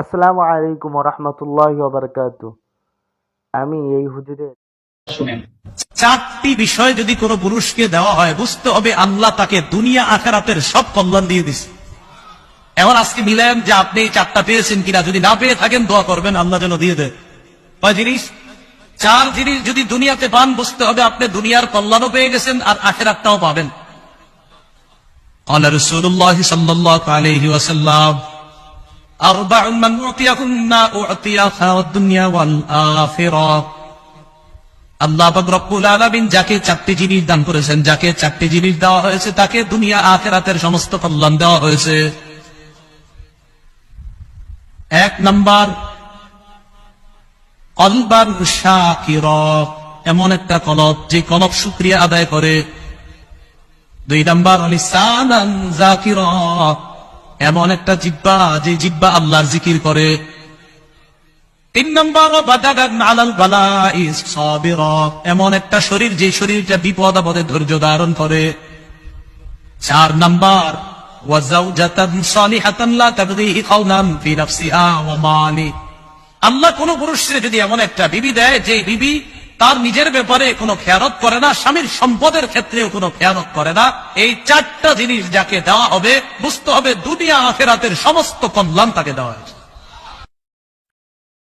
আসসালামু আলাইকুম রহমতুল্লাহ বারকাত আমি এই হুজুরের শুনেন, চারটি বিষয় যদি কোন পুরুষকে দেওয়া হয়, বুঝতে হবে আল্লাহ তাকে দুনিয়া আকারাতের সব কল্যাণ দিয়ে দিছে এমন আজকে মিলেন যে আপনি এই চারটা পেয়েছেন কিনা, যদি না পেয়ে থাকেন, দোয়া করবেন, আল্লাহ যেন দিয়ে দেয়। কয় জিনিস? চার জিনিস যদি দুনিয়াতে পান, বুঝতে হবে আপনি দুনিয়ার কল্যাণও পেয়ে গেছেন আর আখেরাতটাও পাবেন। আল্লাহ রসুল্লাহ সাল্লাহ আলহি ওয়াসাল্লাম أربع من أعطيهن أعطيها الدنيا والآخرة আল্লাহ পাক রব্বুল আলামিন যাকে চারটি জিনিস দান করেছেন যাকে চারটি জিনিস দেওয়া হয়েছে তাকে দুনিয়া আখেরাতের সমস্ত কল্যাণ দেওয়া হয়েছে এক নাম্বার কলবার শাকির এমন একটা কলব যে কলব শুক্রিয়া আদায় করে দুই নাম্বার লিসানান জাকির এমন একটা জিব্বা যে জিব্বা আল্লাহর জিকির করে। তিন নম্বর এমন একটা শরীর যে শরীরটা বিপদ আপদে ধৈর্য ধারণ করে। চার নাম্বার আল্লাহ কোন পুরুষের যদি এমন একটা বিবি দেয় যে বিবি তার নিজের ব্যাপারে কোনো খেয়ালত করে না, স্বামীর সম্পদের ক্ষেত্রেও কোনো খেয়ালত করে না। এই চারটা জিনিস যাকে দেওয়া হবে, বুঝতে হবে দুনিয়া আখেরাতের সমস্ত কল্যাণ তাকে দেওয়া হয়েছে।